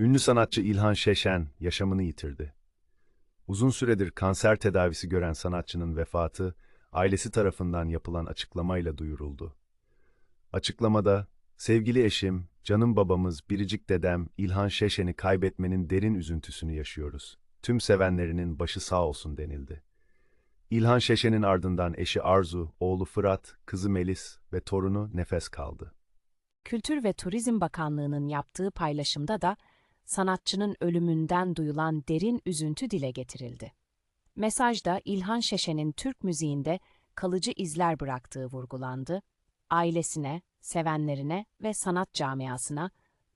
Ünlü sanatçı İlhan Şeşen yaşamını yitirdi. Uzun süredir kanser tedavisi gören sanatçının vefatı, ailesi tarafından yapılan açıklamayla duyuruldu. Açıklamada, sevgili eşim, canım babamız, biricik dedem İlhan Şeşen'i kaybetmenin derin üzüntüsünü yaşıyoruz. Tüm sevenlerinin başı sağ olsun denildi. İlhan Şeşen'in ardından eşi Arzu, oğlu Fırat, kızı Melis ve torunu Nefes kaldı. Kültür ve Turizm Bakanlığı'nın yaptığı paylaşımda da sanatçının ölümünden duyulan derin üzüntü dile getirildi. Mesajda İlhan Şeşen'in Türk müziğinde kalıcı izler bıraktığı vurgulandı, ailesine, sevenlerine ve sanat camiasına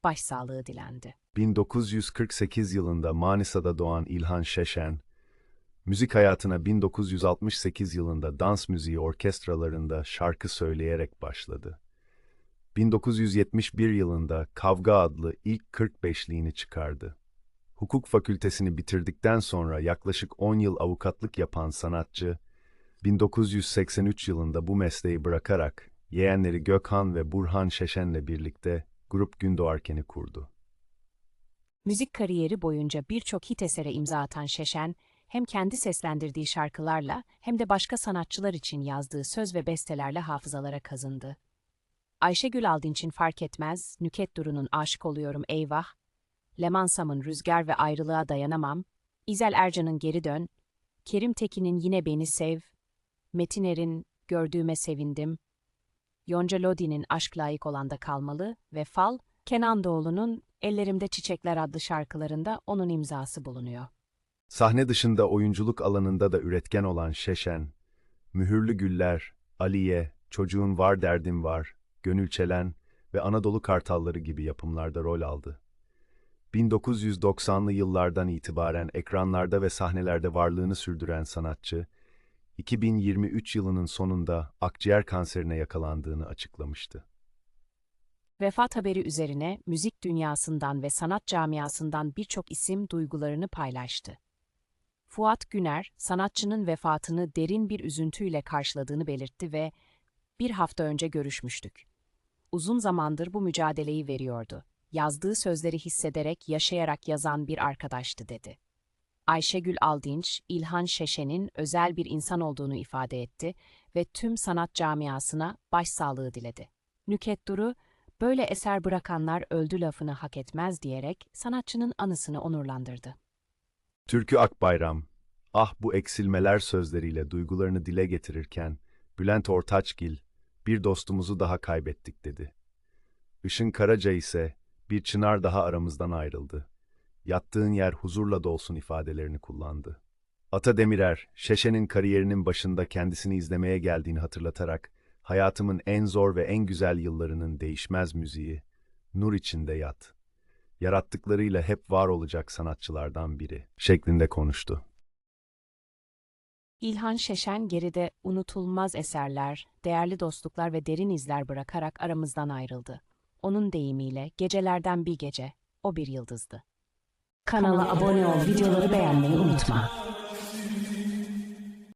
başsağlığı dilendi. 1948 yılında Manisa'da doğan İlhan Şeşen, müzik hayatına 1968 yılında dans müziği orkestralarında şarkı söyleyerek başladı. 1971 yılında Kavga adlı ilk 45'liğini çıkardı. Hukuk fakültesini bitirdikten sonra yaklaşık 10 yıl avukatlık yapan sanatçı, 1983 yılında bu mesleği bırakarak yeğenleri Gökhan ve Burhan Şeşen'le birlikte Grup Gündoğarken'i kurdu. Müzik kariyeri boyunca birçok hit esere imza atan Şeşen, hem kendi seslendirdiği şarkılarla hem de başka sanatçılar için yazdığı söz ve bestelerle hafızalara kazındı. Ayşegül Aldinç'in Fark Etmez, Nüket Duru'nun Aşık Oluyorum Eyvah, Leman Sam'ın Rüzgar ve Ayrılığa Dayanamam, İzel Ercan'ın Geri Dön, Kerim Tekin'in Yine Beni Sev, Metin Er'in Gördüğüme Sevindim, Yonca Lodi'nin Aşk Layık Olanda Kalmalı ve Fal, Kenan Doğulu'nun Ellerimde Çiçekler adlı şarkılarında onun imzası bulunuyor. Sahne dışında oyunculuk alanında da üretken olan Şeşen, Mühürlü Güller, Aliye, Çocuğun Var Derdim Var, Gönül Çelen ve Anadolu Kartalları gibi yapımlarda rol aldı. 1990'lı yıllardan itibaren ekranlarda ve sahnelerde varlığını sürdüren sanatçı, 2023 yılının sonunda akciğer kanserine yakalandığını açıklamıştı. Vefat haberi üzerine müzik dünyasından ve sanat camiasından birçok isim duygularını paylaştı. Fuat Güner, sanatçının vefatını derin bir üzüntüyle karşıladığını belirtti ve bir hafta önce görüşmüştük. Uzun zamandır bu mücadeleyi veriyordu. Yazdığı sözleri hissederek, yaşayarak yazan bir arkadaştı dedi. Ayşegül Aldinç, İlhan Şeşen'in özel bir insan olduğunu ifade etti ve tüm sanat camiasına başsağlığı diledi. Nüket Duru, böyle eser bırakanlar öldü lafını hak etmez diyerek sanatçının anısını onurlandırdı. Türkü Akbayram, ah bu eksilmeler sözleriyle duygularını dile getirirken, Bülent Ortaçgil, bir dostumuzu daha kaybettik dedi. Işın Karaca ise, bir çınar daha aramızdan ayrıldı. Yattığın yer huzurla dolsun ifadelerini kullandı. Ata Demirer, Şeşe'nin kariyerinin başında kendisini izlemeye geldiğini hatırlatarak, hayatımın en zor ve en güzel yıllarının değişmez müziği, nur içinde yat. Yarattıklarıyla hep var olacak sanatçılardan biri, şeklinde konuştu. İlhan Şeşen geride unutulmaz eserler, değerli dostluklar ve derin izler bırakarak aramızdan ayrıldı. Onun deyimiyle gecelerden bir gece, o bir yıldızdı. Kanala abone ol, videoları beğenmeyi unutma.